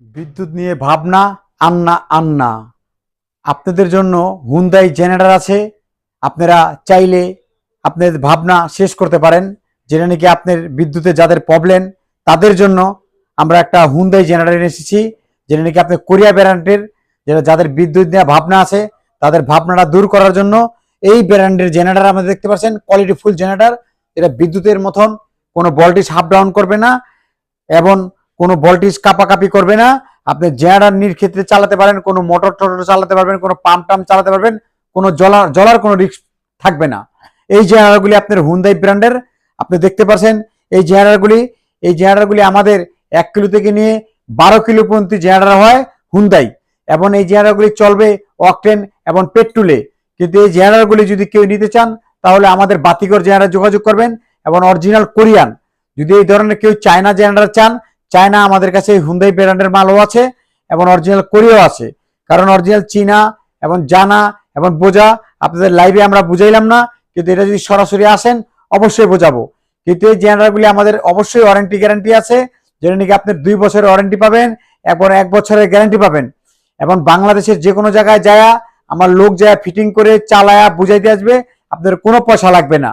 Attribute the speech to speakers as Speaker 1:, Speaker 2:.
Speaker 1: বিদ্যুৎ নিয়ে ভাবনা, আন্না আন্না। আপনাদের জন্য হুন্দাই জেনারেটর আছে। আপনারা চাইলে আপনাদের ভাবনা শেষ করতে পারেন। যেটা নাকি আপনার বিদ্যুতে যাদের প্রবলেম তাদের জন্য আমরা একটা হুন্দাই জেনারেটর এসেছি। যেটা নাকি আপনার কোরিয়া ব্র্যান্ডের যেটা যাদের বিদ্যুৎ নিয়ে ভাবনা আছে, তাদের ভাবনাটা দূর করার জন্য এই ব্র্যান্ডের জেনারেটর আমাদের দেখতে পাচ্ছেন কোয়ালিটি ফুল জেনারেটর এটা বিদ্যুতের মতন কোনো ভোল্টেজ হাফ ডাউন করবে না। এবং কোনো ভোল্টেজ কাপাকাপি করবে না। আপনি জেনারেটর নির ক্ষেত্রে চালাতে পারেন, কোনো মোটর টোটর চালাতে পারবেন, কোনো পাম্প টাম্প চালাতে পারবেন, কোনো জলার জলার কোনো রিস্ক থাকবে না। এই জেনারেটরগুলি আপনার হুন্দাই ব্র্যান্ডের আপনি দেখতে পাচ্ছেন এই জেনারেটরগুলি এই জেনারেটরগুলি আমাদের এক কিলো থেকে নিয়ে বারো কিলো পর্যন্ত জেনারেটর হয় হুন্দাই এবং এই জেনারেটরগুলি চলবে অকটেন এবং পেট্রোলে কিন্তু এই জেনারেটরগুলি যদি কেউ নিতে চান, তাহলে আমাদের বাতিকর জেনারেটর যোগাযোগ করবেন এবং অরিজিনাল কোরিয়ান যদি এই ধরনের কেউ চায়না জেনারেটর চান চায়না আমাদের কাছে হুন্দাই ব্র্যান্ডের মালও আছে এবং অরিজিনাল কোরিয়াও আছে। কারণ অরিজিনাল চীনা এবং জানা এবং বোঝা আপনাদের লাইভে আমরা বুঝাইলাম না, কিন্তু এটা যদি সরাসরি আসেন, অবশ্যই বোঝাবো। কিন্তু এই জেনারেলগুলি আমাদের অবশ্যই ওয়ারেন্টি গ্যারান্টি আছে, যেটা নাকি আপনি দুই বছরের ওয়ারেন্টি পাবেন এবং এক বছরের গ্যারান্টি পাবেন। এবং বাংলাদেশের যে কোনো জায়গায় যায়া, আমার লোক যায় ফিটিং করে, চালায়া, বুঝাইতে আসবে, আপনাদের কোনো পয়সা লাগবে না।